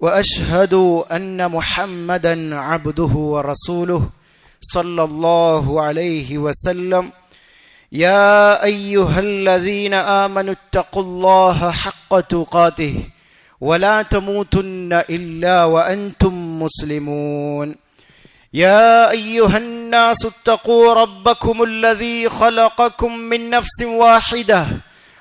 وأشهد أن محمدا عبده ورسوله صلى الله عليه وسلم. يا أيها الذين آمنوا اتقوا الله حق تقاته ولا تموتن إلا وأنتم مسلمون. يا أيها الناس اتقوا ربكم الذي خلقكم من نفس واحدة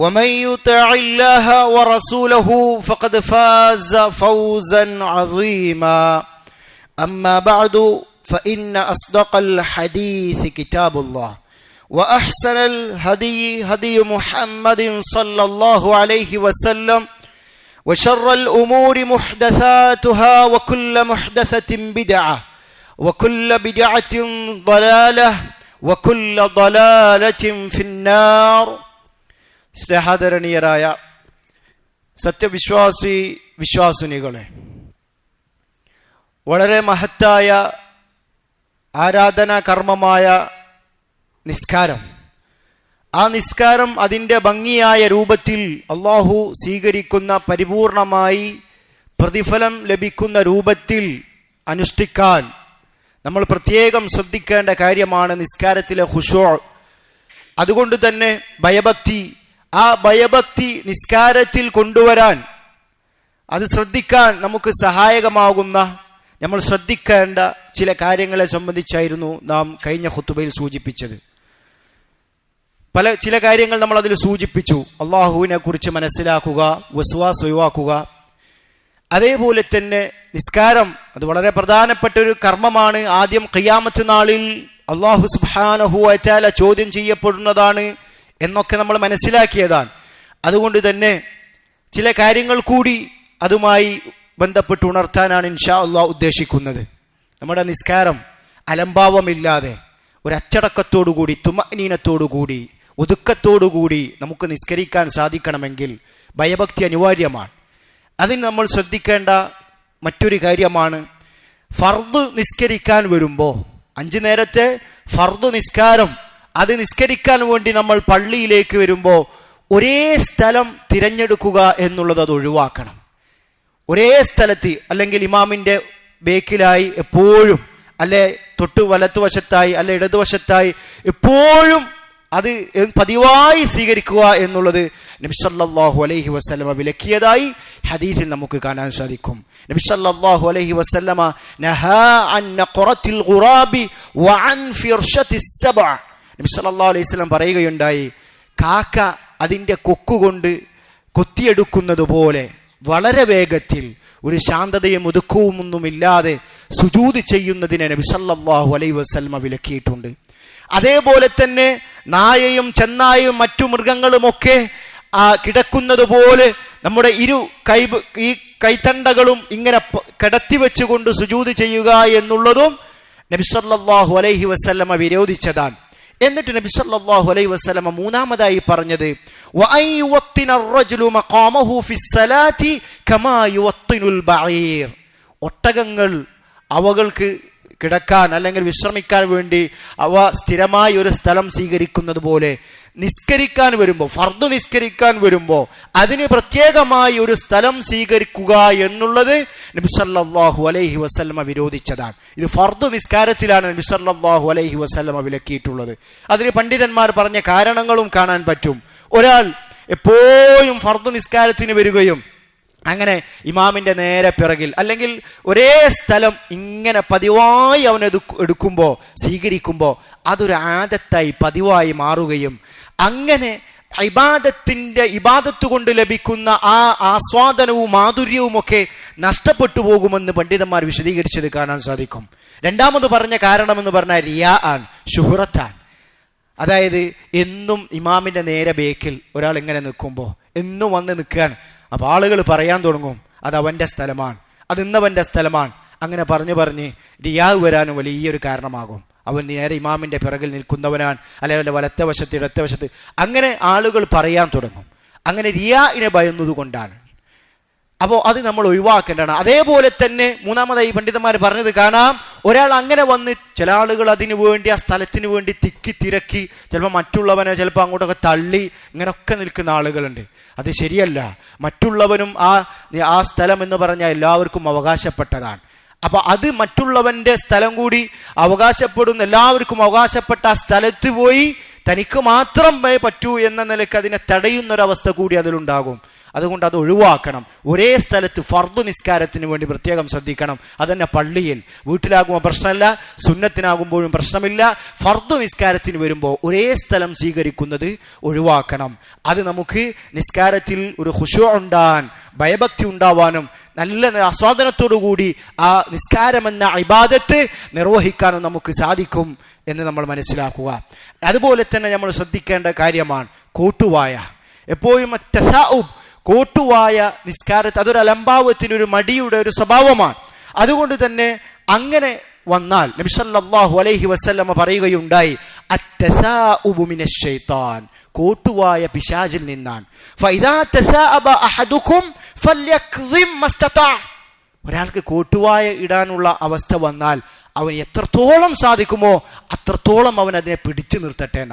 ومن يطع الله ورسوله فقد فاز فوزا عظيما. أما بعد فإن أصدق الحديث كتاب الله وأحسن الهدي هدي محمد صلى الله عليه وسلم وشر الأمور محدثاتها وكل محدثة بدعة وكل بدعة ضلالة وكل ضلالة في النار. സ്നേഹാദരണീയരായ സത്യവിശ്വാസി വിശ്വാസിനികളെ വളരെ മഹത്തായ ആരാധനാ കർമ്മമായ നിസ്കാരം. ആ നിസ്കാരം അതിന്റെ ഭംഗിയായ രൂപത്തിൽ അള്ളാഹു സ്വീകരിക്കുന്ന പരിപൂർണമായി പ്രതിഫലം ലഭിക്കുന്ന രൂപത്തിൽ അനുഷ്ഠിക്കാൻ നമ്മൾ പ്രത്യേകം ശ്രദ്ധിക്കേണ്ട കാര്യമാണ് നിസ്കാരത്തിലെ ഹുഷോ അതുകൊണ്ട് തന്നെ ഭയഭക്തി ആ ഭയഭക്തി നിസ്കാരത്തിൽ കൊണ്ടുവരാൻ അത് ശ്രദ്ധിക്കാൻ നമുക്ക് സഹായകമാകുന്ന നമ്മൾ ശ്രദ്ധിക്കേണ്ട ചില കാര്യങ്ങളെ സംബന്ധിച്ചായിരുന്നു നാം കഴിഞ്ഞ ഹുത്തുബയിൽ സൂചിപ്പിച്ചത്. പല ചില കാര്യങ്ങൾ നമ്മൾ അതിൽ സൂചിപ്പിച്ചു. അള്ളാഹുവിനെ കുറിച്ച് മനസ്സിലാക്കുക വസ്വാസ് ഒഴിവാക്കുക. അതേപോലെ തന്നെ നിസ്കാരം അത് വളരെ പ്രധാനപ്പെട്ട ഒരു കർമ്മമാണ്. ആദ്യം കയ്യാമത്ത് നാളിൽ അള്ളാഹു സുബാനഹു അറ്റാല ചോദ്യം ചെയ്യപ്പെടുന്നതാണ്. എന്നൊക്കെ നമ്മൾ മനസ്സിലാക്കിയതാണ്. അതുകൊണ്ട് തന്നെ ചില കാര്യങ്ങൾ കൂടി അതുമായി ബന്ധപ്പെട്ട് ഉണർത്താനാണ് ഇൻഷാ അള്ളാഹ് ഉദ്ദേശിക്കുന്നത്. നമ്മുടെ നിസ്കാരം അലംഭാവമില്ലാതെ ഒരു കൂടി തുമനീനത്തോടുകൂടി ഒതുക്കത്തോടുകൂടി നമുക്ക് നിസ്കരിക്കാൻ സാധിക്കണമെങ്കിൽ ഭയഭക്തി അനിവാര്യമാണ്. അതിന് നമ്മൾ ശ്രദ്ധിക്കേണ്ട മറ്റൊരു കാര്യമാണ് ഫർദ് നിസ്കരിക്കാൻ വരുമ്പോൾ അഞ്ചു നേരത്തെ ഫർദ് നിസ്കാരം അത് നിസ്കരിക്കാൻ വേണ്ടി നമ്മൾ പള്ളിയിലേക്ക് വരുമ്പോൾ ഒരേ സ്ഥലം തിരഞ്ഞെടുക്കുക എന്നുള്ളത് അത് ഒഴിവാക്കണം. ഒരേ സ്ഥലത്ത് അല്ലെങ്കിൽ ഇമാമിന്റെ ബേക്കിലായി എപ്പോഴും അല്ലെ തൊട്ട് വലത്തുവശത്തായി അല്ലെ ഇടതുവശത്തായി എപ്പോഴും അത് പതിവായി സ്വീകരിക്കുക എന്നുള്ളത് നബിസല്ലാഹു അലൈഹി വസ്ലമ വിലക്കിയതായി ഹദീസിൽ നമുക്ക് കാണാൻ സാധിക്കും. നബിസല്ലാഹു അലൈഹി വസ്ലമ നബിസല്ലാ അലൈഹി സ്വലം പറയുകയുണ്ടായി കാക്ക അതിന്റെ കൊക്കുകൊണ്ട് കൊത്തിയെടുക്കുന്നത് പോലെ വളരെ വേഗത്തിൽ ഒരു ശാന്തതയും ഒതുക്കവും ഒന്നുമില്ലാതെ സുജൂത് ചെയ്യുന്നതിനെ നബി സല്ലല്ലാഹു അലൈഹി വസല്ലമ വിലക്കിയിട്ടുണ്ട്. അതേപോലെ തന്നെ നായയും ചെന്നായും മറ്റു മൃഗങ്ങളുമൊക്കെ ആ കിടക്കുന്നത് പോലെ നമ്മുടെ ഇരു കൈ ഈ കൈത്തണ്ടകളും ഇങ്ങനെ കിടത്തി വെച്ചുകൊണ്ട് സുജൂത് ചെയ്യുക എന്നുള്ളതും നബി സല്ലല്ലാഹു അലൈഹി വസല്ലമ വിരോധിച്ചതാണ്. എന്നിട്ട് നബി സല്ലല്ലാഹു അലൈഹി വസല്ലമ മൂന്നാമതായി പറഞ്ഞത് ഒട്ടകങ്ങൾ അവകൾക്ക് കിടക്കാൻ അല്ലെങ്കിൽ വിശ്രമിക്കാൻ വേണ്ടി അവ സ്ഥിരമായി ഒരു സ്ഥലം സ്വീകരിക്കുന്നത് പോലെ നിസ്കരിക്കാൻ വരുമ്പോൾ ഫർദ് നിസ്കരിക്കാൻ വരുമ്പോൾ അതിന് പ്രത്യേകമായി ഒരു സ്ഥലം സ്വീകരിക്കുക എന്നുള്ളത് നബിസല്ലാഹു അലൈഹി വസ്ലമ വിരോധിച്ചതാണ്. ഇത് ഫർദ് നിസ്കാരത്തിലാണ് നബിസല്ലാഹു അലൈഹി വസ്ലമ വിലക്കിയിട്ടുള്ളത്. അതിന് പണ്ഡിതന്മാർ പറഞ്ഞ കാരണങ്ങളും കാണാൻ പറ്റും. ഒരാൾ എപ്പോഴും ഫർദ് നിസ്കാരത്തിന് വരികയും അങ്ങനെ ഇമാമിന്റെ നേരെ പിറകിൽ അല്ലെങ്കിൽ ഒരേ സ്ഥലം ഇങ്ങനെ പതിവായി അവൻ എടുക്കുമ്പോൾ സ്വീകരിക്കുമ്പോൾ അതൊരു ആദത്തായി പതിവായി മാറുകയും അങ്ങനെ ഇബാദത്തിന്റെ ഇബാദത്ത് കൊണ്ട് ലഭിക്കുന്ന ആ ആസ്വാദനവും മാധുര്യവും ഒക്കെ നഷ്ടപ്പെട്ടു പോകുമെന്ന് പണ്ഡിതന്മാർ വിശദീകരിച്ചത് കാണാൻ സാധിക്കും. രണ്ടാമത് പറഞ്ഞ കാരണമെന്ന് പറഞ്ഞാൽ റിയാ ആൻ ഷുഹുറത്താൻ അതായത് എന്നും ഇമാമിന്റെ നേരെ ബേക്കിൽ ഒരാൾ ഇങ്ങനെ നിൽക്കുമ്പോൾ എന്നും വന്ന് നിൽക്കുകയാണ്. അപ്പൊ ആളുകൾ പറയാൻ തുടങ്ങും അത് അവന്റെ സ്ഥലമാണ് അത് ഇന്നവന്റെ സ്ഥലമാണ്. അങ്ങനെ പറഞ്ഞു പറഞ്ഞ് റിയാവ് വരാനും വലിയൊരു കാരണമാകും. അവൻ നേരെ ഇമാമിന്റെ പിറകിൽ നിൽക്കുന്നവനാണ് അല്ലെങ്കിൽ വലത്തെ വശത്ത് ഇടത്തെ വശത്ത്. അങ്ങനെ ആളുകൾ പറയാൻ തുടങ്ങും. അങ്ങനെ റിയാഇനെ ഭയന്നത് കൊണ്ടാണ്. അപ്പോൾ അത് നമ്മൾ ഒഴിവാക്കേണ്ടതാണ്. അതേപോലെ തന്നെ മൂന്നാമതായി പണ്ഡിതന്മാർ പറഞ്ഞത് കാണാം ഒരാൾ അങ്ങനെ വന്ന് ചില ആളുകൾ അതിനു വേണ്ടി ആ സ്ഥലത്തിന് വേണ്ടി തിക്കി തിരക്കി ചിലപ്പോൾ മറ്റുള്ളവനെ ചിലപ്പോൾ അങ്ങോട്ടൊക്കെ തള്ളി ഇങ്ങനെയൊക്കെ നിൽക്കുന്ന ആളുകളുണ്ട്. അത് ശരിയല്ല. മറ്റുള്ളവനും ആ ആ സ്ഥലം എന്ന് പറഞ്ഞാൽ എല്ലാവർക്കും അവകാശപ്പെട്ടതാണ്. അപ്പൊ അത് മറ്റുള്ളവന്റെ സ്ഥലം കൂടി അവകാശപ്പെടുന്ന എല്ലാവർക്കും അവകാശപ്പെട്ട ആ സ്ഥലത്ത് പോയി തനിക്ക് മാത്രം പറ്റൂ എന്ന നിലയ്ക്ക് അതിനെ തടയുന്ന ഒരവസ്ഥ കൂടി അതിലുണ്ടാകും. അതുകൊണ്ട് അത് ഒഴിവാക്കണം. ഒരേ സ്ഥലത്ത് ഫർദ് നിസ്കാരത്തിന് വേണ്ടി പ്രത്യേകം ശ്രദ്ധിക്കണം. അതന്നെ പള്ളിയിൽ. വീട്ടിലാകുമ്പോൾ പ്രശ്നമല്ല സുന്നത്തിനാകുമ്പോഴും പ്രശ്നമില്ല. ഫർദ് നിസ്കാരത്തിന് വരുമ്പോൾ ഒരേ സ്ഥലം സ്വീകരിക്കുന്നത് ഒഴിവാക്കണം. അത് നമുക്ക് നിസ്കാരത്തിൽ ഒരു ഹുഷു ഉണ്ടാൻ ഭയഭക്തി ഉണ്ടാവാനും നല്ല ആസ്വാദനത്തോടുകൂടി ആ നിസ്കാരമെന്ന ഇബാദത്ത് നിർവഹിക്കാനും നമുക്ക് സാധിക്കും എന്ന് നമ്മൾ മനസ്സിലാക്കുക. അതുപോലെ തന്നെ നമ്മൾ ശ്രദ്ധിക്കേണ്ട കാര്യമാണ് കൂട്ടുവായ. എപ്പോഴും കോട്ടുവായ നിസ്കാരത്തെ അതൊരു അലംഭാവത്തിന് ഒരു മടിയുടെ ഒരു സ്വഭാവമാണ്. അതുകൊണ്ട് തന്നെ അങ്ങനെ വന്നാൽ നബിസല്ലാഹു അലൈഹി വസല്ലമ പറയുകയുണ്ടായി കോട്ടുവായ പിശാചിൽ നിന്നാണ്. ഒരാൾക്ക് കോട്ടുവായ ഇടാനുള്ള അവസ്ഥ വന്നാൽ അവൻ എത്രത്തോളം സാധിക്കുമോ അത്രത്തോളം അവൻ അതിനെ പിടിച്ചു നിർത്തട്ടെ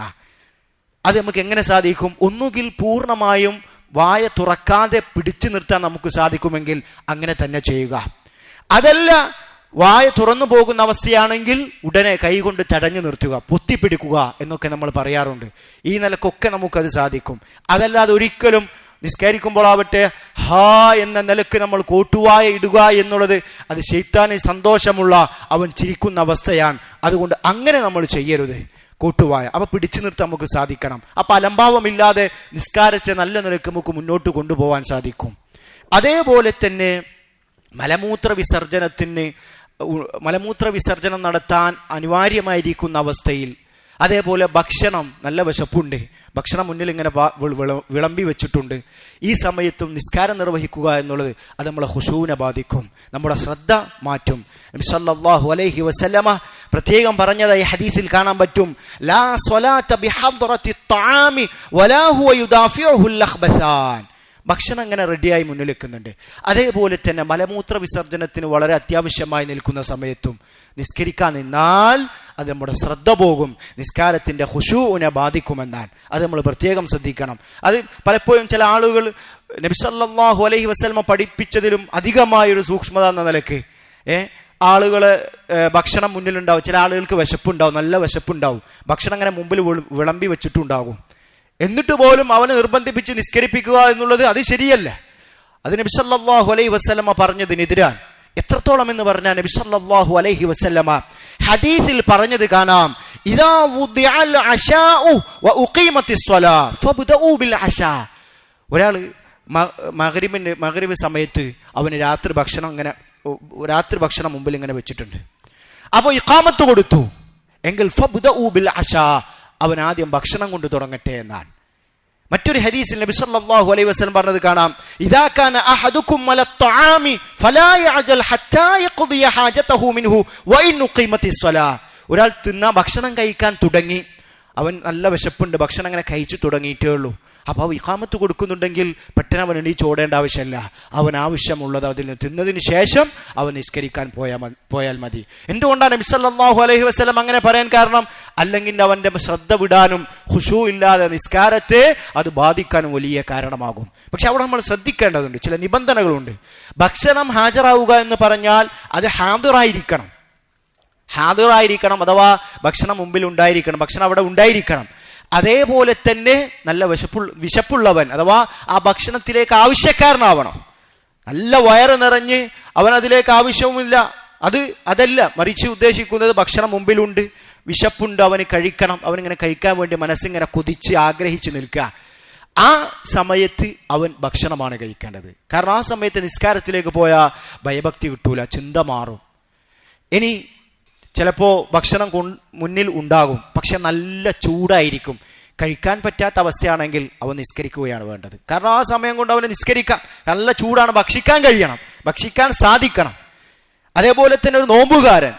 അത് നമുക്ക് എങ്ങനെ സാധിക്കും? ഒന്നുകിൽ പൂർണമായും വായ തുറക്കാതെ പിടിച്ചു നിർത്താൻ നമുക്ക് സാധിക്കുമെങ്കിൽ അങ്ങനെ തന്നെ ചെയ്യുക. അതല്ല വായ തുറന്നു പോകുന്ന അവസ്ഥയാണെങ്കിൽ ഉടനെ കൈകൊണ്ട് തടഞ്ഞു നിർത്തുക പൊത്തിപ്പിടിക്കുക എന്നൊക്കെ നമ്മൾ പറയാറുണ്ട്. ഈ നിലക്കൊക്കെ നമുക്കത് സാധിക്കും. അതല്ലാതെ ഒരിക്കലും നിസ്കരിക്കുമ്പോഴാവട്ടെ ഹാ എന്ന നിലയ്ക്ക് നമ്മൾ കോട്ടുവായ ഇടുക എന്നുള്ളത് അത് ശൈത്താന് സന്തോഷമുള്ള അവൻ ചിരിക്കുന്ന അവസ്ഥയാണ്. അതുകൊണ്ട് അങ്ങനെ നമ്മൾ ചെയ്യരുത്. കൂട്ടുവായ. അപ്പൊ പിടിച്ചു നിർത്താൻ നമുക്ക് സാധിക്കണം. അപ്പൊ അലംഭാവമില്ലാതെ നിസ്കാരത്തെ നല്ല നിലയ്ക്ക് നമുക്ക് മുന്നോട്ട് കൊണ്ടുപോകാൻ സാധിക്കും. അതേപോലെ തന്നെ മലമൂത്ര വിസർജനത്തിന് മലമൂത്ര വിസർജനം നടത്താൻ അനിവാര്യമായിരിക്കുന്ന അവസ്ഥയിൽ അതേപോലെ ഭക്ഷണം നല്ല വിശപ്പുണ്ട്. ഭക്ഷണം മുന്നിൽ ഇങ്ങനെ വിളമ്പി വെച്ചിട്ടുണ്ട്. ഈ സമയത്തും നിസ്കാരം നിർവഹിക്കുക എന്നുള്ളത് അത് നമ്മളെ ഹുഷൂവിനെ ബാധിക്കും. നമ്മുടെ ശ്രദ്ധ മാറ്റും. സല്ലല്ലാഹു അലൈഹി വസല്ലമ പ്രത്യേകം പറഞ്ഞതായി ഹദീസിൽ കാണാൻ പറ്റും. ലാ ഭക്ഷണം ഇങ്ങനെ റെഡിയായി മുന്നിൽ നിൽക്കുന്നുണ്ട്. അതേപോലെ തന്നെ മലമൂത്ര വിസർജനത്തിന് വളരെ അത്യാവശ്യമായി നിൽക്കുന്ന സമയത്തും നിസ്കരിക്കാൻ നിന്നാൽ അത് നമ്മുടെ ശ്രദ്ധ പോകും. നിസ്കാരത്തിന്റെ ഹുഷൂവിനെ ബാധിക്കുമെന്നാണ്. അത് നമ്മൾ പ്രത്യേകം ശ്രദ്ധിക്കണം. അത് പലപ്പോഴും ചില ആളുകൾ നബിസല്ലാഹു അലൈഹി വസ്ലമ പഠിപ്പിച്ചതിലും അധികമായൊരു സൂക്ഷ്മത എന്ന നിലയ്ക്ക് ഏ ആളുകൾ ഭക്ഷണം മുന്നിലുണ്ടാവും. ചില ആളുകൾക്ക് വിശപ്പുണ്ടാവും. നല്ല വിശപ്പുണ്ടാവും. ഭക്ഷണം അങ്ങനെ മുമ്പിൽ വിളമ്പി വെച്ചിട്ടുണ്ടാകും. എന്നിട്ട് പോലും അവനെ നിർബന്ധിപ്പിച്ച് നിസ്കരിപ്പിക്കുക എന്നുള്ളത് അത് ശരിയല്ല. അത് നബിസല്ലാഹു അലൈഹി വസ്ലമ പറഞ്ഞതിനെതിരാണ്. എത്രത്തോളം എന്ന് പറഞ്ഞാൽ നബിസല്ലാഹു അലൈഹി വസ്ലമ ഹദീസിൽ പറഞ്ഞത് കാണാം. ഇതാ ഒരാൾ മകരിബിന്റെ മകരിബ് സമയത്ത് അവന് രാത്രി ഭക്ഷണം ഇങ്ങനെ രാത്രി ഭക്ഷണം മുമ്പിൽ ഇങ്ങനെ വെച്ചിട്ടുണ്ട്. അപ്പോൾ ഇഖാമത്ത് കൊടുത്തു. എങ്കിൽ ഫബുദ ഊബിൽ ബിൽ അവൻ ആദ്യം ഭക്ഷണം കൊണ്ട് തുടങ്ങട്ടെ എന്നാണ്. മറ്റൊരു ഹദീസിൽ നബി സല്ലല്ലാഹു അലൈഹി വസല്ലം പറഞ്ഞത് കാണാം. ഇദാ കാന അഹദുക്കും അല ത്വആമി ഫലാ യഅജൽ ഹത്താ യഖ്ദിയ ഹാജതഹു മിൻഹു വഇൻ ഖീമത്തി സ്വലാ. ഒരാൾ തിന്നാ ഭക്ഷണം കഴിക്കാൻ തുടങ്ങി. അവൻ നല്ല വിശപ്പുണ്ട് ഭക്ഷണം അങ്ങനെ കഴിച്ചു തുടങ്ങിയിട്ടേ ഉള്ളൂ. അപ്പൊ അവ ഇഖാമത്ത് കൊടുക്കുന്നുണ്ടെങ്കിൽ പെട്ടെന്ന് അവൻ എണീച്ച് ഓടേണ്ട ആവശ്യമില്ല. അവൻ ആവശ്യമുള്ളത് അതിൽ തിന്നതിന് ശേഷം അവൻ നിസ്കരിക്കാൻ പോയാൽ പോയാൽ മതി. എന്തുകൊണ്ടാണ് നബിസല്ലാഹു അലൈഹി വസ്ലം അങ്ങനെ പറയാൻ കാരണം? അല്ലെങ്കിൽ അവന്റെ ശ്രദ്ധ വിടാനും ഖുഷു ഇല്ലാതെ നിസ്കാരത്തെ അത് ബാധിക്കാനും വലിയ കാരണമാകും. പക്ഷെ അവിടെ നമ്മൾ ശ്രദ്ധിക്കേണ്ടതുണ്ട്. ചില നിബന്ധനകളുണ്ട്. ഭക്ഷണം ഹാജരാവുക എന്ന് പറഞ്ഞാൽ അത് ഹാദുറായിരിക്കണം. ഹാദുറായിരിക്കണം അഥവാ ഭക്ഷണം മുമ്പിൽ ഉണ്ടായിരിക്കണം. ഭക്ഷണം അവിടെ ഉണ്ടായിരിക്കണം. അതേപോലെ തന്നെ നല്ല വിശപ്പു വിശപ്പുള്ളവൻ അഥവാ ആ ഭക്ഷണത്തിലേക്ക് ആവശ്യക്കാരനാവണം. നല്ല വയറ് നിറഞ്ഞ് അവൻ അതിലേക്ക് ആവശ്യവുമില്ല. അത് അതല്ല മറിച്ച് ഉദ്ദേശിക്കുന്നത് ഭക്ഷണം മുമ്പിലുണ്ട്. വിശപ്പുണ്ട് അവന് കഴിക്കണം. അവനിങ്ങനെ കഴിക്കാൻ വേണ്ടി മനസ്സിങ്ങനെ കൊതിച്ച് ആഗ്രഹിച്ച് നിൽക്കുക. ആ സമയത്ത് അവൻ ഭക്ഷണമാണ് കഴിക്കേണ്ടത്. കാരണം ആ സമയത്ത് നിസ്കാരത്തിലേക്ക് പോയാൽ ഭയഭക്തി കിട്ടൂല ചിന്ത മാറും. ഇനി ചിലപ്പോൾ ഭക്ഷണം മുന്നിൽ ഉണ്ടാകും. പക്ഷെ നല്ല ചൂടായിരിക്കും. കഴിക്കാൻ പറ്റാത്ത അവസ്ഥയാണെങ്കിൽ അവൻ നിസ്കരിക്കുകയാണ് വേണ്ടത്. കാരണം ആ സമയം കൊണ്ട് അവന് നിസ്കരിക്കാം. നല്ല ചൂടാണ് ഭക്ഷിക്കാൻ കഴിയണം. ഭക്ഷിക്കാൻ സാധിക്കണം. അതേപോലെ തന്നെ ഒരു നോമ്പുകാരൻ.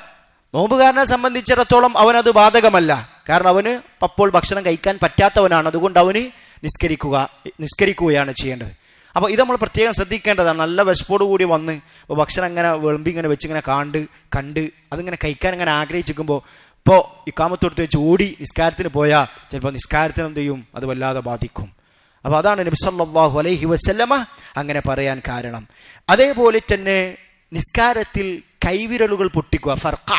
നോമ്പുകാരനെ സംബന്ധിച്ചിടത്തോളം അവനത് ബാധകമല്ല. കാരണം അവന് അപ്പോൾ ഭക്ഷണം കഴിക്കാൻ പറ്റാത്തവനാണ്. അതുകൊണ്ട് അവന് നിസ്കരിക്കുക നിസ്കരിക്കുകയാണ് ചെയ്യേണ്ടത്. അപ്പോൾ ഇത് നമ്മൾ പ്രത്യേകം ശ്രദ്ധിക്കേണ്ടതാണ്. നല്ല കൂടി വന്ന് ഭക്ഷണം ഇങ്ങനെ വിളമ്പി ഇങ്ങനെ വെച്ച് ഇങ്ങനെ കാണ്ട് കണ്ട് അതിങ്ങനെ കഴിക്കാൻ ഇങ്ങനെ ആഗ്രഹിച്ചിരിക്കുമ്പോൾ ഇപ്പോൾ ഇക്കാമത്തൊടുത്ത് വെച്ച് ഓടി നിസ്കാരത്തിന് പോയാൽ ചിലപ്പോൾ നിസ്കാരത്തിന് എന്ത് ചെയ്യും? അത് വല്ലാതെ ബാധിക്കും. അപ്പോൾ അതാണ് നബി സല്ലല്ലാഹു അലൈഹി വസല്ലമ അങ്ങനെ പറയാൻ കാരണം. അതേപോലെ തന്നെ നിസ്കാരത്തിൽ കൈവിരലുകൾ പൊട്ടിക്കുക ഫർക്ക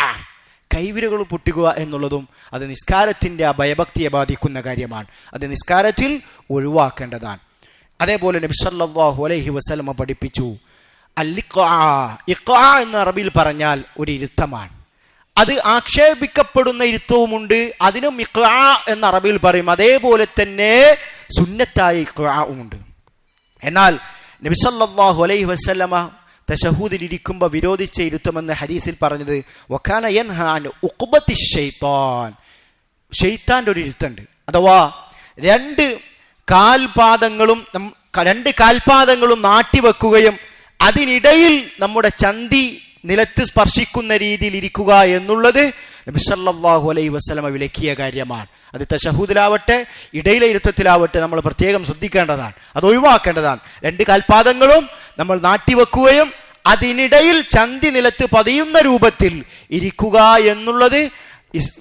കൈവിരകൾ പൊട്ടിക്കുക എന്നുള്ളതും അത് നിസ്കാരത്തിന്റെ ആ ഭയഭക്തിയെ ബാധിക്കുന്ന കാര്യമാണ്. അത് നിസ്കാരത്തിൽ ഒഴിവാക്കേണ്ടതാണ്. അതേപോലെ നബിസല്ലാഹു അലൈഹി വസല്ലമ പഠിപ്പിച്ചു അല്ലിഖാ ഇഖാ എന്ന അറബിയിൽ പറഞ്ഞാൽ ഒരു ഇരുത്തമാണ്. അത് ആക്ഷേപിക്കപ്പെടുന്ന ഇരുത്തവുമുണ്ട് അതിനും ഇഖ്ആ എന്ന് അറബിയിൽ പറയും. അതേപോലെ തന്നെ സുന്നത്തായ ഉണ്ട്. എന്നാൽ നബിസല്ലാഹു അലൈഹി വസല്ലമ തശഹൂദിൽ ഇരിക്കുമ്പോൾ ഇരുത്തുമെന്ന് ഹദീസിൽ പറഞ്ഞത് വക്കാന യൻഹാൻ ഉക്കുബത്തി ഷെയ്ത്താൻ ഷെയ്ത്താന്റെ ഒരു ഇരുത്തുണ്ട്. അഥവാ രണ്ട് കാൽപാദങ്ങളും രണ്ട് കാൽപാദങ്ങളും നാട്ടിവെക്കുകയും അതിനിടയിൽ നമ്മുടെ ചന്തി നിലത്ത് സ്പർശിക്കുന്ന രീതിയിൽ ഇരിക്കുക എന്നുള്ളത് നബിസല്ലാഹു അലൈഹി വസല്ലമ വിലക്കിയ കാര്യമാണ്. അത് തശഹൂദിലാവട്ടെ ഇടയിലെ ഇരുത്തത്തിലാവട്ടെ നമ്മൾ പ്രത്യേകം ശ്രദ്ധിക്കേണ്ടതാണ്. അത് ഒഴിവാക്കേണ്ടതാണ്. രണ്ട് കാൽപാദങ്ങളും നമ്മൾ നാട്ടിവെക്കുകയും അതിനിടയിൽ ചന്തി നിലത്ത് പതിയുന്ന രൂപത്തിൽ ഇരിക്കുക എന്നുള്ളത്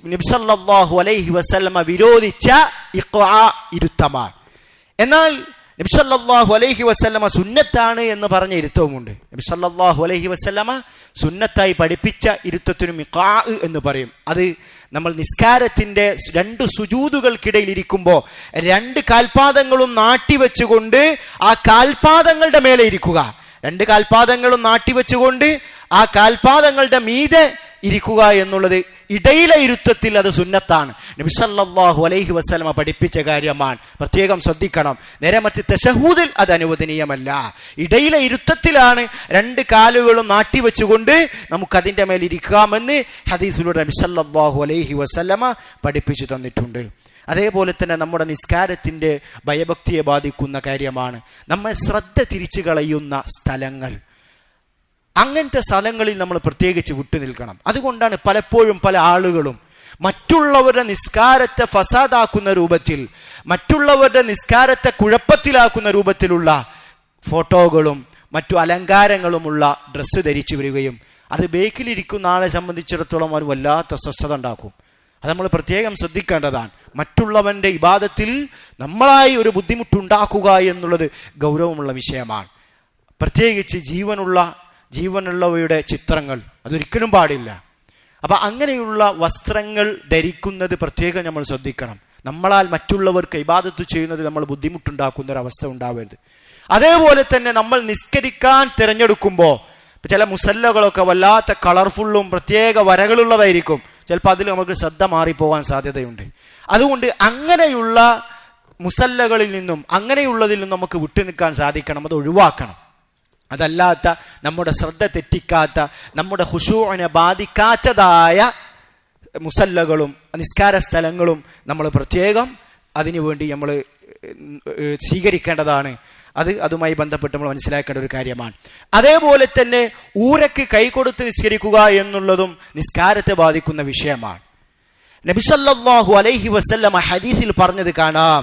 നബിസല്ലാഹു അലൈഹി വസല്ലമ വിരോധിച്ച ഇരുത്തമാണ്. എന്നാൽ നബി സല്ലല്ലാഹു അലൈഹി വസല്ലമ സുന്നത്താണ് എന്ന് പറഞ്ഞ ഇരുത്തവുമുണ്ട്. നബിസല്ലാഹു അലൈഹി വസല്ലമ സുന്നത്തായി പഠിപ്പിച്ച ഇരുത്തത്തിനു മിക്കാ എന്ന് പറയും. അത് നമ്മൾ നിസ്കാരത്തിന്റെ രണ്ട് സുജൂതുകൾക്കിടയിൽ ഇരിക്കുമ്പോൾ രണ്ട് കാൽപാദങ്ങളും നാട്ടിവെച്ചുകൊണ്ട് ആ കാൽപാദങ്ങളുടെ മേലെ ഇരിക്കുക. രണ്ട് കാൽപാദങ്ങളും നാട്ടിവെച്ചുകൊണ്ട് ആ കാൽപാദങ്ങളുടെ മീതെ ഇരിക്കുക എന്നുള്ളത് ഇടയിലെ ഇരുത്തത്തിൽ അത് സുന്നത്താണ്. നബിസല്ലാഹു അലൈഹി വസ്ലമ പഠിപ്പിച്ച കാര്യമാണ്. പ്രത്യേകം ശ്രദ്ധിക്കണം. നേരെ മറ്റ് തശഹൂദിൽ അത് അനുവദനീയമല്ല. ഇടയിലെ ഇരുത്തത്തിലാണ് രണ്ട് കാലുകളും നാട്ടി വെച്ചുകൊണ്ട് നമുക്കതിന്റെ മേൽ ഇരിക്കാമെന്ന് ഹദീസിലൂടെ നബിസല്ലാഹു അലൈഹി വസ്ലമ പഠിപ്പിച്ചു തന്നിട്ടുണ്ട്. അതേപോലെ തന്നെ നമ്മുടെ നിസ്കാരത്തിന്റെ ഭയഭക്തിയെ ബാധിക്കുന്ന കാര്യമാണ്. നമ്മൾ ശ്രദ്ധ തിരിച്ചു കളയുന്ന സ്ഥലങ്ങൾ. അങ്ങനത്തെ സ്ഥലങ്ങളിൽ നമ്മൾ പ്രത്യേകിച്ച് വിട്ടുനിൽക്കണം. അതുകൊണ്ടാണ് പലപ്പോഴും പല ആളുകളും മറ്റുള്ളവരുടെ നിസ്കാരത്തെ ഫസാദാക്കുന്ന രൂപത്തിൽ മറ്റുള്ളവരുടെ നിസ്കാരത്തെ കുഴപ്പത്തിലാക്കുന്ന രൂപത്തിലുള്ള ഫോട്ടോകളും മറ്റു അലങ്കാരങ്ങളുമുള്ള ഡ്രസ്സ് ധരിച്ചു വരികയും അത് ബേക്കിലിരിക്കുന്ന ആളെ സംബന്ധിച്ചിടത്തോളം അവർ വല്ലാത്ത സ്വസ്ഥത ഉണ്ടാക്കും. അത് നമ്മൾ പ്രത്യേകം ശ്രദ്ധിക്കേണ്ടതാണ്. മറ്റുള്ളവന്റെ ഇബാദത്തിൽ നമ്മളായി ഒരു ബുദ്ധിമുട്ടുണ്ടാക്കുക എന്നുള്ളത് ഗൗരവമുള്ള വിഷയമാണ്. പ്രത്യേകിച്ച് ജീവനുള്ള ജീവനുള്ളവയുടെ ചിത്രങ്ങൾ. അതൊരിക്കലും പാടില്ല. അപ്പൊ അങ്ങനെയുള്ള വസ്ത്രങ്ങൾ ധരിക്കുന്നത് പ്രത്യേകം നമ്മൾ ശ്രദ്ധിക്കണം. നമ്മളാൽ മറ്റുള്ളവർക്ക് ഇബാദത്ത് ചെയ്യുന്നത് നമ്മൾ ബുദ്ധിമുട്ടുണ്ടാക്കുന്ന ഒരു അവസ്ഥ ഉണ്ടാവരുത്. അതേപോലെ തന്നെ നമ്മൾ നിസ്കരിക്കാൻ തിരഞ്ഞെടുക്കുമ്പോൾ ചില മുസല്ലകളൊക്കെ വല്ലാത്ത കളർഫുള്ളും പ്രത്യേക വരകളുള്ളതായിരിക്കും. ചിലപ്പോൾ അതിൽ നമുക്ക് ശ്രദ്ധ മാറിപ്പോകാൻ സാധ്യതയുണ്ട്. അതുകൊണ്ട് അങ്ങനെയുള്ള മുസല്ലകളിൽ നിന്നും അങ്ങനെയുള്ളതിൽ നിന്നും നമുക്ക് വിട്ടുനിൽക്കാൻ സാധിക്കണം. അത് ഒഴിവാക്കണം. അതല്ലാത്ത നമ്മുടെ ശ്രദ്ധ തെറ്റിക്കാത്ത നമ്മുടെ ഹുഷൂവിനെ ബാധിക്കാത്തതായ മുസല്ലകളും നിസ്കാര സ്ഥലങ്ങളും നമ്മൾ പ്രത്യേകം അതിനുവേണ്ടി നമ്മൾ സ്വീകരിക്കേണ്ടതാണ്. അത് അതുമായി ബന്ധപ്പെട്ട് നമ്മൾ മനസ്സിലാക്കേണ്ട ഒരു കാര്യമാണ്. അതേപോലെ തന്നെ ഊരക്ക് കൈകൊടുത്ത് നിസ്കരിക്കുക എന്നുള്ളതും നിസ്കാരത്തെ ബാധിക്കുന്ന വിഷയമാണ്. നബിസല്ലാഹു അലൈഹി വസല്ലമ ഹദീസിൽ പറഞ്ഞത് കാണാം.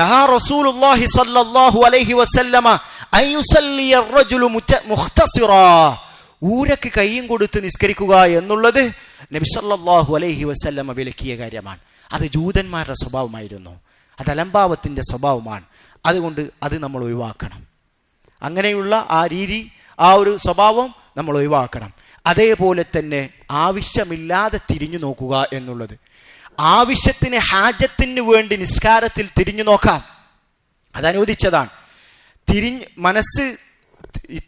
നഹാ റസൂലുള്ളാഹി സല്ലല്ലാഹു അലൈഹി വസല്ലമ ഊരക്ക് കൈയും കൊടുത്ത് നിസ്കരിക്കുക എന്നുള്ളത് നബിസല്ലാഹു അലൈഹി വസ്ല്ലമ്മ വിലക്കിയ കാര്യമാണ്. അത് ജൂതന്മാരുടെ സ്വഭാവമായിരുന്നു. അത് അലംഭാവത്തിന്റെ സ്വഭാവമാണ്. അതുകൊണ്ട് അത് നമ്മൾ ഒഴിവാക്കണം. അങ്ങനെയുള്ള ആ രീതി ആ ഒരു സ്വഭാവം നമ്മൾ ഒഴിവാക്കണം. അതേപോലെ തന്നെ ആവശ്യമില്ലാതെ തിരിഞ്ഞു നോക്കുക എന്നുള്ളത്. ആവശ്യത്തിന് ഹാജത്തിന് വേണ്ടി നിസ്കാരത്തിൽ തിരിഞ്ഞു നോക്കാം. അത് അനുവദിച്ചതാണ് തിരിഞ്ഞ് മനസ്സ്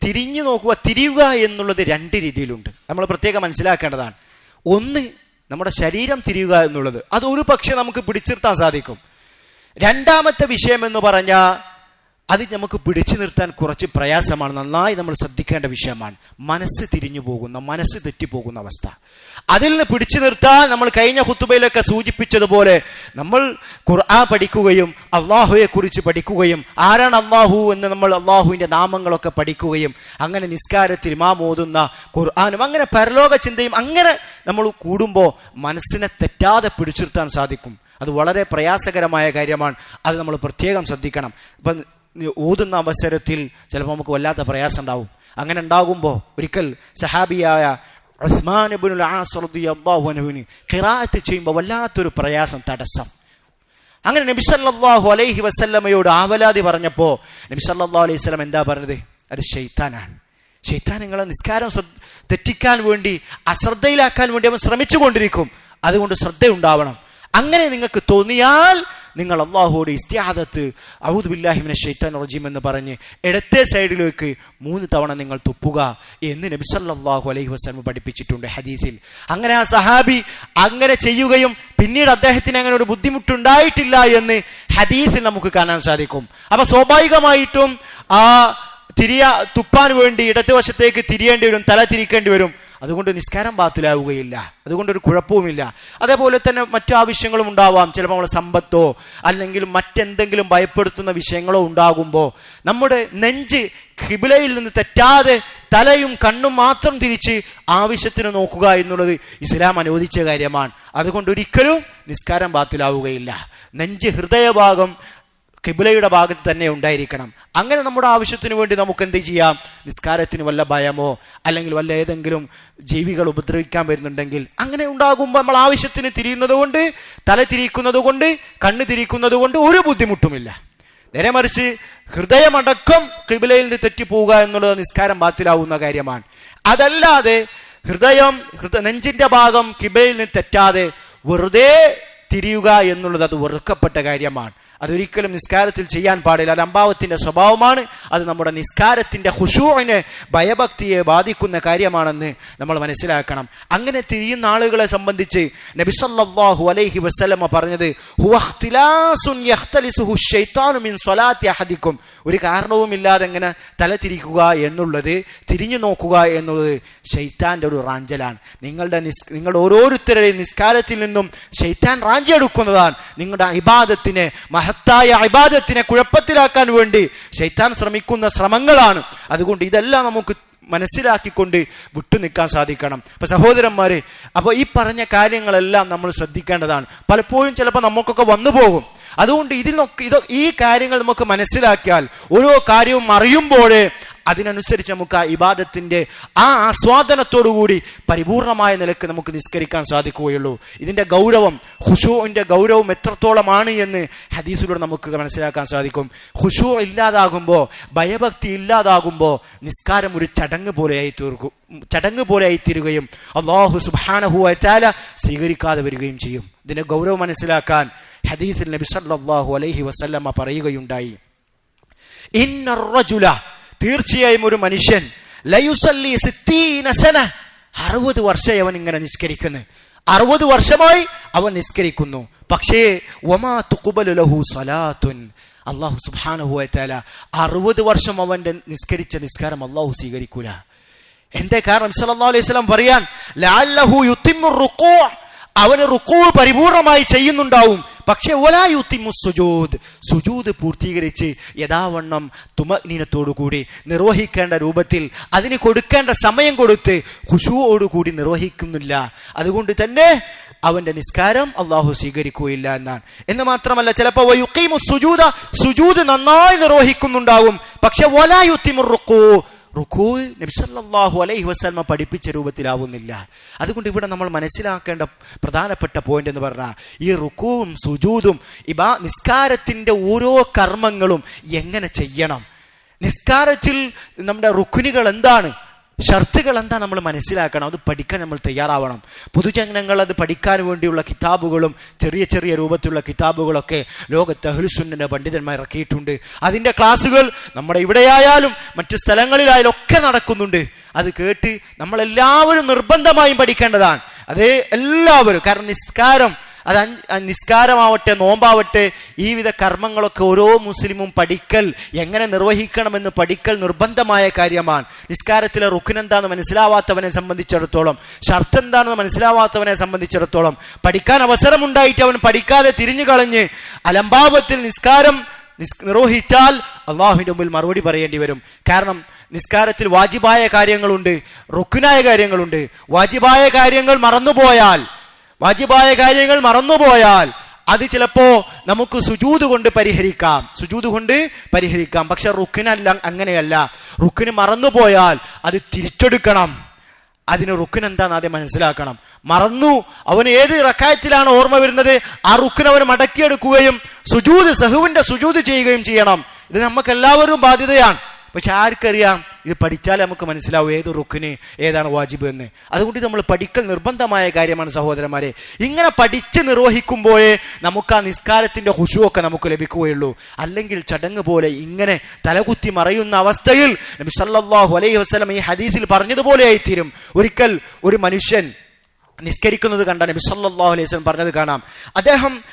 തിരിഞ്ഞു നോക്കുക തിരിയുക എന്നുള്ളത് രണ്ട് രീതിയിലുണ്ട്. നമ്മൾ പ്രത്യേകം മനസ്സിലാക്കേണ്ടതാണ്. ഒന്ന് നമ്മുടെ ശരീരം തിരിയുക എന്നുള്ളത്. അത് ഒരു പക്ഷെ നമുക്ക് പിടിച്ചിർത്താൻ സാധിക്കും. രണ്ടാമത്തെ വിഷയം എന്ന് പറഞ്ഞാൽ അത് നമുക്ക് പിടിച്ചു നിർത്താൻ കുറച്ച് പ്രയാസമാണ്. നന്നായി നമ്മൾ ശ്രദ്ധിക്കേണ്ട വിഷയമാണ്. മനസ്സ് തിരിഞ്ഞു പോകുന്ന മനസ്സ് തെറ്റിപ്പോകുന്ന അവസ്ഥ. അതിൽ നിന്ന് പിടിച്ചു നിർത്താൻ നമ്മൾ കഴിഞ്ഞ ഹുത്തുബയിലൊക്കെ സൂചിപ്പിച്ചതുപോലെ നമ്മൾ ഖുർആൻ പഠിക്കുകയും അള്ളാഹുയെ കുറിച്ച് പഠിക്കുകയും ആരാണ് അള്ളാഹു എന്ന് നമ്മൾ അള്ളാഹുവിന്റെ നാമങ്ങളൊക്കെ പഠിക്കുകയും അങ്ങനെ നിസ്കാരത്തിൽ ഇമാം ഓതുന്ന ഖുർആാനും അങ്ങനെ പരലോക ചിന്തയും അങ്ങനെ നമ്മൾ കൂടുമ്പോൾ മനസ്സിനെ തെറ്റാതെ പിടിച്ചു നിർത്താൻ സാധിക്കും. അത് വളരെ പ്രയാസകരമായ കാര്യമാണ്. അത് നമ്മൾ പ്രത്യേകം ശ്രദ്ധിക്കണം. ഇപ്പം ഓതുന്ന അവസരത്തിൽ ചിലപ്പോൾ നമുക്ക് വല്ലാത്ത പ്രയാസം ഉണ്ടാവും അങ്ങനെ ഉണ്ടാകുമ്പോൾ ഒരിക്കൽ സഹാബിയായ ഉസ്മാൻ ഇബ്നുൽ ആസ് റളിയല്ലാഹു അൻഹുവിന് ഖിറാഅത്ത് ചെയ്യുമ്പോൾ വല്ലാത്തൊരു പ്രയാസം തടസ്സം. അങ്ങനെ നബി സല്ലല്ലാഹു അലൈഹി വസല്ലമയോട് ആവലാതി പറഞ്ഞപ്പോൾ നബി സല്ലല്ലാഹു അലൈഹി സ്വലം എന്താ പറഞ്ഞത്? അത് ഷെയ്ത്താനാണ് ഷെയ്ത്താൻ നിങ്ങളെ നിസ്കാരം തെറ്റിക്കാൻ വേണ്ടി അശ്രദ്ധയിലാക്കാൻ വേണ്ടി അവൻ ശ്രമിച്ചുകൊണ്ടിരിക്കും. അതുകൊണ്ട് ശ്രദ്ധയുണ്ടാവണം. അങ്ങനെ നിങ്ങൾക്ക് തോന്നിയാൽ നിങ്ങൾ അള്ളാഹുവോട് ഇസ്തിയാദത്ത് ഔദ് ബില്ലാഹിമിനെ ഷെയ്ത്താൻ റജീം എന്ന് പറഞ്ഞ് ഇടത്തെ സൈഡിലേക്ക് മൂന്ന് തവണ നിങ്ങൾ തുപ്പുക എന്ന് നബിസല്ലാഹു അലൈഹി വസല്ലം പഠിപ്പിച്ചിട്ടുണ്ട് ഹദീസിൽ. അങ്ങനെ ആ സഹാബി അങ്ങനെ ചെയ്യുകയും പിന്നീട് അദ്ദേഹത്തിന് അങ്ങനെ ഒരു ബുദ്ധിമുട്ടുണ്ടായിട്ടില്ല എന്ന് ഹദീസിൽ നമുക്ക് കാണാൻ സാധിക്കും. അപ്പൊ സ്വാഭാവികമായിട്ടും ആ തിരിയ തുപ്പാൻ വേണ്ടി ഇടത്തെ വശത്തേക്ക് തിരിയേണ്ടി വരും തല തിരിക്കേണ്ടി വരും. അതുകൊണ്ട് നിസ്കാരം ബാത്തിലാവുകയില്ല. അതുകൊണ്ട് ഒരു കുഴപ്പവുമില്ല. അതേപോലെ തന്നെ മറ്റു ആവശ്യങ്ങളും ഉണ്ടാവാം. ചിലപ്പോൾ നമ്മുടെ സമ്പത്തോ അല്ലെങ്കിൽ മറ്റെന്തെങ്കിലും ഭയപ്പെടുത്തുന്ന വിഷയങ്ങളോ ഉണ്ടാകുമ്പോൾ നമ്മുടെ നെഞ്ച് ഖിബിലയിൽ നിന്ന് തെറ്റാതെ തലയും കണ്ണും മാത്രം തിരിച്ച് ആവശ്യത്തിന് നോക്കുക എന്നുള്ളത് ഇസ്ലാം അനുവദിച്ച കാര്യമാണ്. അതുകൊണ്ട് ഒരിക്കലും നിസ്കാരം ബാത്തിലാവുകയില്ല. നെഞ്ച് ഹൃദയഭാഗം കിബിലയുടെ ഭാഗത്ത് തന്നെ ഉണ്ടായിരിക്കണം. അങ്ങനെ നമ്മുടെ ആവശ്യത്തിന് വേണ്ടി നമുക്ക് എന്ത് ചെയ്യാം? നിസ്കാരത്തിന് വല്ല ഭയമോ അല്ലെങ്കിൽ വല്ല ഏതെങ്കിലും ജീവികൾ ഉപദ്രവിക്കാൻ വരുന്നുണ്ടെങ്കിൽ അങ്ങനെ ഉണ്ടാകുമ്പോൾ നമ്മൾ ആവശ്യത്തിന് തിരിയുന്നത് കൊണ്ട് തല തിരിക്കുന്നത് കൊണ്ട് കണ്ണ് തിരിക്കുന്നത് കൊണ്ട് ഒരു ബുദ്ധിമുട്ടുമില്ല. നേരെ മറിച്ച് ഹൃദയമടക്കം കിബിലയിൽ നിന്ന് തെറ്റിപ്പോവുക എന്നുള്ളത് നിസ്കാരം ബാത്തിലാവുന്ന കാര്യമാണ്. അതല്ലാതെ ഹൃദയം ഹൃദയ നെഞ്ചിന്റെ ഭാഗം കിബിലയിൽ നിന്ന് തെറ്റാതെ വെറുതെ തിരിയുക എന്നുള്ളത് അത് വെറുക്കപ്പെട്ട കാര്യമാണ്. അതൊരിക്കലും നിസ്കാരത്തിൽ ചെയ്യാൻ പാടില്ല. അത് അമ്പാവത്തിന്റെ സ്വഭാവമാണ്. അത് നമ്മുടെ നിസ്കാരത്തിന്റെ ഹുഷൂറിനെ ഭയഭക്തിയെ ബാധിക്കുന്ന കാര്യമാണെന്ന് നമ്മൾ മനസ്സിലാക്കണം. അങ്ങനെ തിരിയുന്ന ആളുകളെ സംബന്ധിച്ച് നബിസല്ലാഹു അലൈഹി വസ്ലമ പറഞ്ഞത് ഹുഅഖ്തിലാസുൻ ഒരു കാരണവുമില്ലാതെ എങ്ങനെ തല തിരിക്കുക എന്നുള്ളത് തിരിഞ്ഞു നോക്കുക എന്നുള്ളത് ഷെയ്ത്താന്റെ ഒരു റാഞ്ചലാണ്. നിങ്ങളുടെ നിസ് നിങ്ങളുടെ ഓരോരുത്തരുടെയും നിസ്കാരത്തിൽ നിന്നും ഷെയ്ത്താൻ റാഞ്ചിയെടുക്കുന്നതാണ് നിങ്ങളുടെ ഇബാദത്തിനെ മഹത്തായ ഇബാദത്തിനെ കുഴപ്പത്തിലാക്കാൻ വേണ്ടി ശൈത്താൻ ശ്രമിക്കുന്ന ശ്രമങ്ങളാണ്. അതുകൊണ്ട് ഇതെല്ലാം നമുക്ക് മനസ്സിലാക്കിക്കൊണ്ട് വിട്ടുനിൽക്കാൻ സാധിക്കണം. അപ്പൊ സഹോദരന്മാരെ അപ്പോൾ ഈ പറഞ്ഞ കാര്യങ്ങളെല്ലാം നമ്മൾ ശ്രദ്ധിക്കേണ്ടതാണ്. പലപ്പോഴും ചിലപ്പോൾ നമുക്കൊക്കെ വന്നു പോകും. അതുകൊണ്ട് ഇതിനൊക്കെ ഇത് ഈ കാര്യങ്ങൾ നമുക്ക് മനസ്സിലാക്കിയാൽ ഓരോ കാര്യവും അറിയുമ്പോഴേ അതിനനുസരിച്ച് നമുക്ക് ആ ഇബാദത്തിന്റെ ആ ആസ്വാദനത്തോടുകൂടി പരിപൂർണമായ നിലയ്ക്ക് നമുക്ക് നിസ്കരിക്കാൻ സാധിക്കുകയുള്ളൂ. ഇതിന്റെ ഗൗരവം ഹുഷുവിന്റെ ഗൗരവം എത്രത്തോളമാണ് എന്ന് ഹദീസിലൂടെ നമുക്ക് മനസ്സിലാക്കാൻ സാധിക്കും. ഹുഷു ഇല്ലാതാകുമ്പോൾ ഭയഭക്തി ഇല്ലാതാകുമ്പോൾ നിസ്കാരം ഒരു ചടങ്ങ് പോലെയായി തീർക്കും ചടങ്ങ് പോലെയായി തീരുകയും അള്ളാഹു സുബാനഹുവാല സ്വീകരിക്കാതെ വരികയും ചെയ്യും. ഇതിന്റെ ഗൗരവം മനസ്സിലാക്കാൻ ഹദീസിൽ നബി സല്ലല്ലാഹു അലൈഹി വസല്ലമ്മ പറയുകയുണ്ടായി. തീർച്ചയായും ഒരു മനുഷ്യൻ. ലയുസല്ലി സിത്തീനസന അറുപത് വർഷമായി അവൻ ഇങ്ങനെ നിസ്കരിക്കുന്നു. അറുപത് വർഷമായി അവൻ നിസ്കരിക്കുന്നു. പക്ഷേ ഒമാ തുക്കുബലു ലഹു സ്വലാത്തുൻ. അള്ളാഹു സുബ്ഹാനഹു വതആല അറുപത് വർഷം അവന്റെ നിസ്കരിച്ച നിസ്കാരം അള്ളാഹു സ്വീകരിക്കൂല. എന്തേ കാരണം? സല്ലല്ലാഹു അലൈഹി വസല്ലം പറയാൻ റുക്കൂ അവന് റുക്കോ പരിപൂർണമായി ചെയ്യുന്നുണ്ടാവും. പക്ഷെ ഒലായുത്തിമു സുജൂദ്. സുജൂദ് പൂർത്തീകരിച്ച് യഥാവണ്ണം തുമനീനത്തോടുകൂടി നിർവഹിക്കേണ്ട രൂപത്തിൽ അതിന് കൊടുക്കേണ്ട സമയം കൊടുത്ത് ഖുഷുവോടുകൂടി നിർവഹിക്കുന്നില്ല. അതുകൊണ്ട് തന്നെ അവന്റെ നിസ്കാരം അള്ളാഹു സ്വീകരിക്കുകയില്ല എന്നാണ്. എന്ന് മാത്രമല്ല ചിലപ്പോൾ സുജൂദ സുജൂദ് നന്നായി നിർവഹിക്കുന്നുണ്ടാവും. പക്ഷെ ഒലായുത്തിമു നബ്സല്ലാഹു നബിസല്ലാഹു അലൈഹി വസ്ലമ പഠിപ്പിച്ച രൂപത്തിലാവുന്നില്ല. അതുകൊണ്ട് ഇവിടെ നമ്മൾ മനസ്സിലാക്കേണ്ട പ്രധാനപ്പെട്ട പോയിന്റ് എന്ന് പറഞ്ഞാൽ ഈ റുക്കുവും സുജൂതും ഇബാ നിസ്കാരത്തിന്റെ ഓരോ കർമ്മങ്ങളും എങ്ങനെ ചെയ്യണം? നിസ്കാരത്തിൽ നമ്മുടെ റുഖുനികൾ എന്താണ്? ഷർത്തുകൾ എന്താ നമ്മൾ മനസ്സിലാക്കണം? അത് പഠിക്കാൻ നമ്മൾ തയ്യാറാവണം. പൊതുജനങ്ങൾ അത് പഠിക്കാൻ വേണ്ടിയുള്ള കിതാബുകളും ചെറിയ ചെറിയ രൂപത്തിലുള്ള കിതാബുകളൊക്കെ ലോകത്ത് അഹ്ലുസുന്നിന്റെ പണ്ഡിതന്മാർ ഇറക്കിയിട്ടുണ്ട്. അതിന്റെ ക്ലാസ്സുകൾ നമ്മുടെ ഇവിടെയായാലും മറ്റു സ്ഥലങ്ങളിലായാലും ഒക്കെ നടക്കുന്നുണ്ട്. അത് കേട്ട് നമ്മളെല്ലാവരും നിർബന്ധമായും പഠിക്കേണ്ടതാണ്. അതേ എല്ലാവരും കാരണം നിസ്കാരം അത് നിസ്കാരമാവട്ടെ നോമ്പാവട്ടെ ഈ വിധ കർമ്മങ്ങളൊക്കെ ഓരോ മുസ്ലിമും പഠിക്കൽ എങ്ങനെ നിർവഹിക്കണമെന്ന് പഠിക്കൽ നിർബന്ധമായ കാര്യമാണ്. നിസ്കാരത്തിലെ എന്താണെന്ന് മനസ്സിലാവാത്തവനെ സംബന്ധിച്ചിടത്തോളം ഷർത്ത് എന്താണെന്ന് മനസ്സിലാവാത്തവനെ സംബന്ധിച്ചിടത്തോളം പഠിക്കാൻ അവസരമുണ്ടായിട്ട് അവൻ പഠിക്കാതെ തിരിഞ്ഞു കളഞ്ഞ് അലംഭാവത്തിൽ നിസ്കാരം നിസ് നിർവഹിച്ചാൽ അള്ളാഹുവിന്റെ മുമ്പിൽ മറുപടി പറയേണ്ടി വരും. കാരണം നിസ്കാരത്തിൽ വാജിബായ കാര്യങ്ങളുണ്ട് റുക്കിനായ കാര്യങ്ങളുണ്ട്. വാജിബായ കാര്യങ്ങൾ മറന്നുപോയാൽ വാജിബായ കാര്യങ്ങൾ മറന്നുപോയാൽ അത് ചിലപ്പോ നമുക്ക് സുജൂത് കൊണ്ട് പരിഹരിക്കാം. സുജൂത് കൊണ്ട് പരിഹരിക്കാം. പക്ഷെ റുക്കിനല്ല അങ്ങനെയല്ല. റുക്കിന് മറന്നുപോയാൽ അത് തിരിച്ചെടുക്കണം. അതിന് റുക്കിന് എന്താന്ന് ആദ്യം മനസ്സിലാക്കണം. മറന്നു. അവന് ഏത് റക്കായത്തിലാണ് ഓർമ്മ വരുന്നത്? ആ റുക്കിന് അവൻ മടക്കിയെടുക്കുകയും സുജൂത് സഹുവിന്റെ സുജൂത് ചെയ്യുകയും ചെയ്യണം. ഇത് നമുക്ക് എല്ലാവരും ബാധ്യതയാണ്. പക്ഷെ ആർക്കറിയാം? ഇത് പഠിച്ചാൽ നമുക്ക് മനസ്സിലാവും ഏത് റുക്കിന് ഏതാണ് വാജിബ് എന്ന്. അതുകൊണ്ട് നമ്മൾ പഠിക്കൽ നിർബന്ധമായ കാര്യമാണ് സഹോദരന്മാരെ. ഇങ്ങനെ പഠിച്ച് നിർവഹിക്കുമ്പോഴേ നമുക്ക് ആ നിസ്കാരത്തിന്റെ ഹുഷുവൊക്കെ നമുക്ക് ലഭിക്കുകയുള്ളൂ. അല്ലെങ്കിൽ ചടങ്ങ് പോലെ ഇങ്ങനെ തലകുത്തി മറയുന്ന അവസ്ഥയിൽ നബി സല്ലല്ലാഹു അലൈഹി വസ്ലം ഈ ഹദീസിൽ പറഞ്ഞതുപോലെ ആയിത്തീരും. ഒരിക്കൽ ഒരു മനുഷ്യൻ നിസ്കരിക്കുന്നത് കണ്ട നബി അലൈഹി വസല്ലം പറഞ്ഞത് കാണാം. അദ്ദേഹം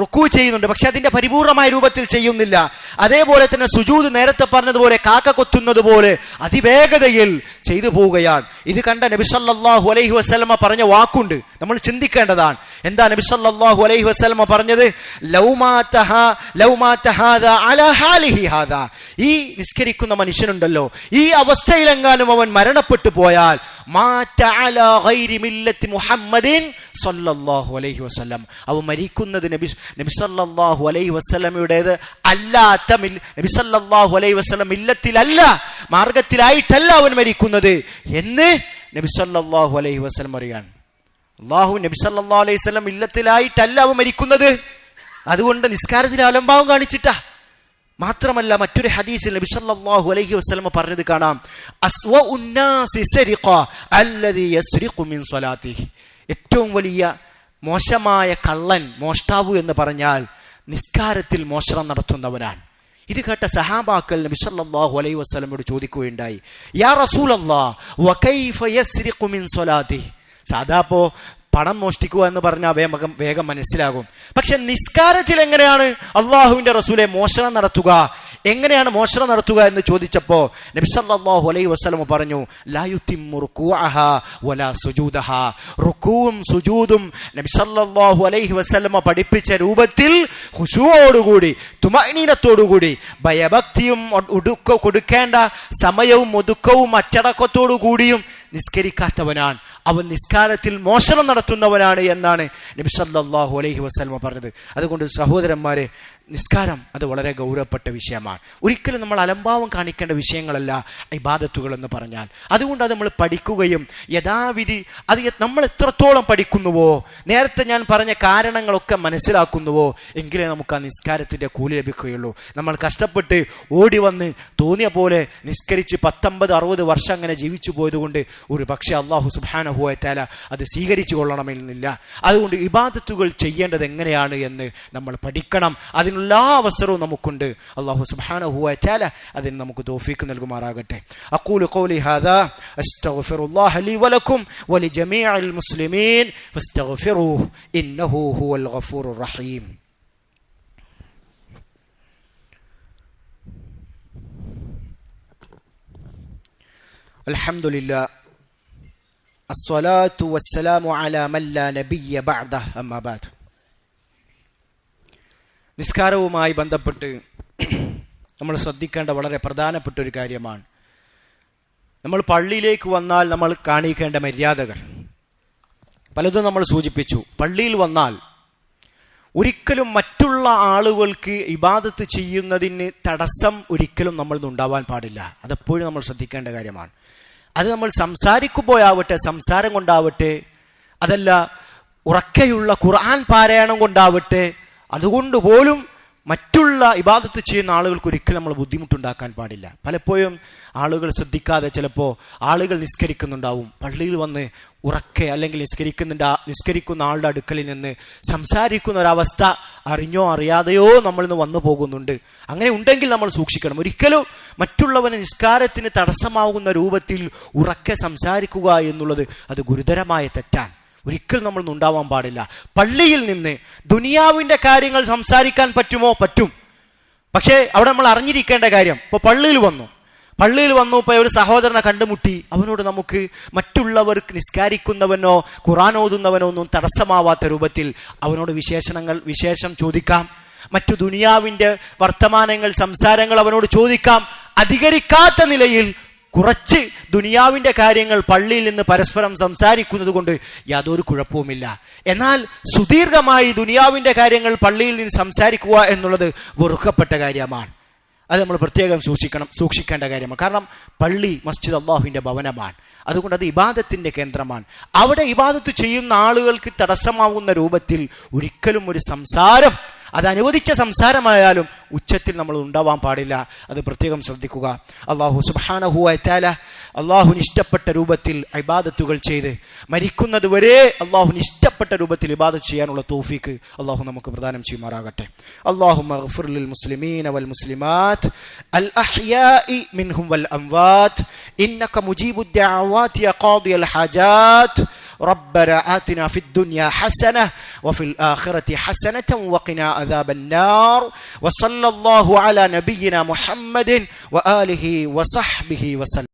റുക്കു ചെയ്യുന്നുണ്ട് പക്ഷെ അതിന്റെ പരിപൂർണമായ രൂപത്തിൽ ചെയ്യുന്നില്ല. അതേപോലെ തന്നെ സുജൂത് നേരത്തെ പറഞ്ഞതുപോലെ കാക്ക കൊത്തുന്നത് പോലെ അതിവേഗതയിൽ ചെയ്തു പോവുകയാണ്. ഇത് കണ്ട നബിസല്ലാഹു അലൈഹി വസ്ലമ പറഞ്ഞ വാക്കുണ്ട്. നമ്മൾ ചിന്തിക്കേണ്ടതാണ്. എന്താ നബിസല്ലാഹു അലൈഹി വസ്ലമ പറഞ്ഞത്? ഈ നിസ്കരിക്കുന്ന മനുഷ്യനുണ്ടല്ലോ. ഈ അവസ്ഥയിലെങ്ങാനും അവൻ മരണപ്പെട്ടു പോയാൽ മുഹമ്മദിൻ സല്ലല്ലാഹു അലൈഹി വസല്ലം. അവ മരിക്കുന്നത് നബി നബി സല്ലല്ലാഹു അലൈഹി വസല്ലമയുടേത് അല്ലാത്ത നബി സല്ലല്ലാഹു അലൈഹി വസല്ലം ഇല്ലത്തിലല്ല മാർഗത്തിലായിട്ടല്ല അവൻ മരിക്കുന്നത്. എന്ന് നബി സല്ലല്ലാഹു അലൈഹി വസല്ലം അറിയാൻ. അള്ളാഹു നബി സല്ലല്ലാഹു അലൈഹി വസല്ലം ഇല്ലത്തിലായിട്ടല്ല അവൻ മരിക്കുന്നത്. അതുകൊണ്ട് നിസ്കാരത്തിൽ അലംഭാവം കാണിച്ചിട്ടാ. മാത്രമല്ല മറ്റൊരു ഹദീസിൽ നബി സല്ലല്ലാഹു അലൈഹി വസല്ലം പറഞ്ഞത് കാണാം. സരിഖ യസ്രിഖു മിൻ സ്വലാത്തിഹി. ഏറ്റവും വലിയ മോശമായ കള്ളൻ മോഷ്ടാവു എന്ന് പറഞ്ഞാൽ നിസ്കാരത്തിൽ മോഷണം നടത്തുന്നവനാണ്. ഇത് കേട്ട സഹാബാക്കൾ നബി സല്ലല്ലാഹു അലൈഹി വസല്ലമയോട് ചോദിക്കുകയുണ്ടായി. യാ റസൂലല്ലാഹ് വകൈഫ യസ്രിഖു മിൻ സാധാ പണം മോഷ്ടിക്കുക എന്ന് പറഞ്ഞാൽ വേഗം വേഗം മനസ്സിലാകും. പക്ഷെ നിസ്കാരത്തിൽ എങ്ങനെയാണ് അള്ളാഹുവിന്റെ റസൂലെ മോഷണം നടത്തുക? എങ്ങനെയാണ് മോഷണം നടത്തുക എന്ന് ചോദിച്ചപ്പോ നബിസല്ലാഹു അലൈഹി വസല്ലം പറഞ്ഞു സുജൂദും നബി സല്ലല്ലാഹു അലൈഹി വസ്ലമ പഠിപ്പിച്ച രൂപത്തിൽ ഹുഷുവോടുകൂടി തുമീനത്തോടുകൂടി ഭയഭക്തിയും ഒടുക്ക കൊടുക്കേണ്ട സമയവും ഒതുക്കവും അച്ചടക്കത്തോടു കൂടിയും നിസ്കരിക്കാത്തവനാണ്. അവൻ നിസ്കാരത്തിൽ മോഷണം നടത്തുന്നവനാണ് എന്നാണ് നബി സല്ലല്ലാഹു അലൈഹി വസ്ലമ പറഞ്ഞത്. അതുകൊണ്ട് സഹോദരന്മാരെ നിസ്കാരം അത് വളരെ ഗൗരവപ്പെട്ട വിഷയമാണ്. ഒരിക്കലും നമ്മൾ അലംഭാവം കാണിക്കേണ്ട വിഷയങ്ങളല്ല ഇബാദത്തുകൾ എന്ന് പറഞ്ഞാൽ. അതുകൊണ്ട് അത് നമ്മൾ പഠിക്കുകയും യഥാവിധി അത് നമ്മൾ എത്രത്തോളം പഠിക്കുന്നുവോ നേരത്തെ ഞാൻ പറഞ്ഞ കാരണങ്ങളൊക്കെ മനസ്സിലാക്കുന്നുവോ എങ്കിലേ നമുക്ക് ആ നിസ്കാരത്തിന്റെ കൂലി ലഭിക്കുകയുള്ളൂ. നമ്മൾ കഷ്ടപ്പെട്ട് ഓടി വന്ന് തോന്നിയ പോലെ നിസ്കരിച്ച് പത്തൊമ്പത് അറുപത് വർഷം അങ്ങനെ ജീവിച്ചു പോയതുകൊണ്ട് ഒരു പക്ഷേ അള്ളാഹു സുബാനഹുവറ്റാല അത് സ്വീകരിച്ചു കൊള്ളണമെന്നില്ല അതുകൊണ്ട് ഇബാദത്തുകൾ ചെയ്യേണ്ടത് എങ്ങനെയാണ് എന്ന് നമ്മൾ പഠിക്കണം. അതിനുള്ള അവസരവും നമുക്കുണ്ട് അള്ളാഹു സുബാനഹുവറ്റാല അതിന് നമുക്ക് തോഫീക്ക് നൽകുമാറാകട്ടെ അക്കൂലു قولي هذا أستغفر الله لي ولكم ولجميع المسلمين فاستغفروه إنه هو الغفور الرحيم الحمد لله الصلاة والسلام على من لا نبي بعده أما بعد നിസ്കാരവുമായി ബന്ധപ്പെട്ട് നമ്മൾ ശ്രദ്ധിക്കേണ്ട വളരെ പ്രധാനപ്പെട്ട ഒരു കാര്യമാണ്. നമ്മൾ പള്ളിയിലേക്ക് വന്നാൽ നമ്മൾ കാണിക്കേണ്ട മര്യാദകൾ. പലതും നമ്മൾ സൂചിപ്പിച്ചു. പള്ളിയിൽ വന്നാൽ ഒരിക്കലും മറ്റുള്ള ആളുകൾക്ക് ഇബാദത്ത് ചെയ്യുന്നതിന് തടസ്സം ഒരിക്കലും നമ്മൾ ഉണ്ടാവാൻ പാടില്ല. അതെപ്പോഴും നമ്മൾ ശ്രദ്ധിക്കേണ്ട കാര്യമാണ്. അത് നമ്മൾ സംസാരിക്കുമ്പോഴാവട്ടെ സംസാരം കൊണ്ടാവട്ടെ അതല്ല ഉറക്കെയുള്ള ഖുർആൻ പാരായണം കൊണ്ടാവട്ടെ അതുകൊണ്ട് പോലും മറ്റുള്ള ഇബാദത്ത് ചെയ്യുന്ന ആളുകൾക്ക് ഒരിക്കലും നമ്മൾ ബുദ്ധിമുട്ടുണ്ടാക്കാൻ പാടില്ല. പലപ്പോഴും ആളുകൾ ശ്രദ്ധിക്കാതെ ചിലപ്പോൾ ആളുകൾ നിസ്കരിക്കുന്നുണ്ടാവും. പള്ളിയിൽ വന്ന് ഉറക്കെ അല്ലെങ്കിൽ നിസ്കരിക്കുന്നുണ്ട് നിസ്കരിക്കുന്ന ആളുടെ അടുക്കലിൽ നിന്ന് സംസാരിക്കുന്ന ഒരവസ്ഥ അറിഞ്ഞോ അറിയാതെയോ നമ്മൾ ഇന്ന് വന്നു പോകുന്നുണ്ട്. അങ്ങനെ ഉണ്ടെങ്കിൽ നമ്മൾ സൂക്ഷിക്കണം. ഒരിക്കലും മറ്റുള്ളവന് നിസ്കാരത്തിന് തടസ്സമാകുന്ന രൂപത്തിൽ ഉറക്കെ സംസാരിക്കുക എന്നുള്ളത് അത് ഗുരുതരമായ തെറ്റാണ്. ഒരിക്കലും നമ്മൾ ഉണ്ടാവാൻ പാടില്ല. പള്ളിയിൽ നിന്ന് ദുനിയാവിന്റെ കാര്യങ്ങൾ സംസാരിക്കാൻ പറ്റുമോ? പറ്റും. പക്ഷേ അവിടെ നമ്മൾ അറിഞ്ഞിരിക്കേണ്ട കാര്യം ഇപ്പൊ പള്ളിയിൽ വന്നു. പള്ളിയിൽ വന്നു ഇപ്പൊ ഒരു സഹോദരനെ കണ്ടുമുട്ടി. അവനോട് നമുക്ക് മറ്റുള്ളവർക്ക് നിസ്കാരിക്കുന്നവനോ ഖുറാൻ ഓതുന്നവനോ ഒന്നും തടസ്സമാവാത്ത രൂപത്തിൽ അവനോട് വിശേഷണങ്ങൾ വിശേഷം ചോദിക്കാം. മറ്റു ദുനിയാവിന്റെ വർത്തമാനങ്ങൾ സംസാരങ്ങൾ അവനോട് ചോദിക്കാം. അധികരിക്കാത്ത നിലയിൽ കുറച്ച് ദുനിയാവിന്റെ കാര്യങ്ങൾ പള്ളിയിൽ നിന്ന് പരസ്പരം സംസാരിക്കുന്നത് കൊണ്ട് യാതൊരു കുഴപ്പവുമില്ല. എന്നാൽ സുദീർഘമായി ദുനിയാവിന്റെ കാര്യങ്ങൾ പള്ളിയിൽ നിന്ന് സംസാരിക്കുക എന്നുള്ളത് വെറുക്കപ്പെട്ട കാര്യമാണ്. അത് നമ്മൾ പ്രത്യേകം സൂക്ഷിക്കണം സൂക്ഷിക്കേണ്ട കാര്യമാണ്. കാരണം പള്ളി മസ്ജിദ് അള്ളാഹുവിന്റെ ഭവനമാണ്. അതുകൊണ്ട് അത് ഇബാദത്തിന്റെ കേന്ദ്രമാണ്. അവിടെ ഇബാദത്ത് ചെയ്യുന്ന ആളുകൾക്ക് തടസ്സമാവുന്ന രൂപത്തിൽ ഒരിക്കലും ഒരു സംസാരം അത് അനുവദിച്ച സംസാരമായാലും ഉച്ചത്തിൽ നമ്മൾ ഉണ്ടാവാൻ പാടില്ല. അത് പ്രത്യേകം ശ്രദ്ധിക്കുക. അള്ളാഹു സുബാനഹു അറ്റാല അള്ളാഹു ഇഷ്ടപ്പെട്ട രൂപത്തിൽ ഇബാദത്തുകൾ ചെയ്ത് മരിക്കുന്നത് വരെ അള്ളാഹു ഇഷ്ടപ്പെട്ട രൂപത്തിൽ ഇബാദത്ത് ചെയ്യാനുള്ള തോഫീക്ക് അള്ളാഹു നമുക്ക് പ്രദാനം ചെയ്യുമാറാകട്ടെ. അള്ളാഹു മുസ്ലിമീൻ വൽ മുസ്ലിമാത്ത് അൽ വൽ ഇന്നക ربنا آتنا في الدنيا حسنة وفي الآخرة حسنة وقنا عذاب النار وصلى الله على نبينا محمد وآله وصحبه وسلم.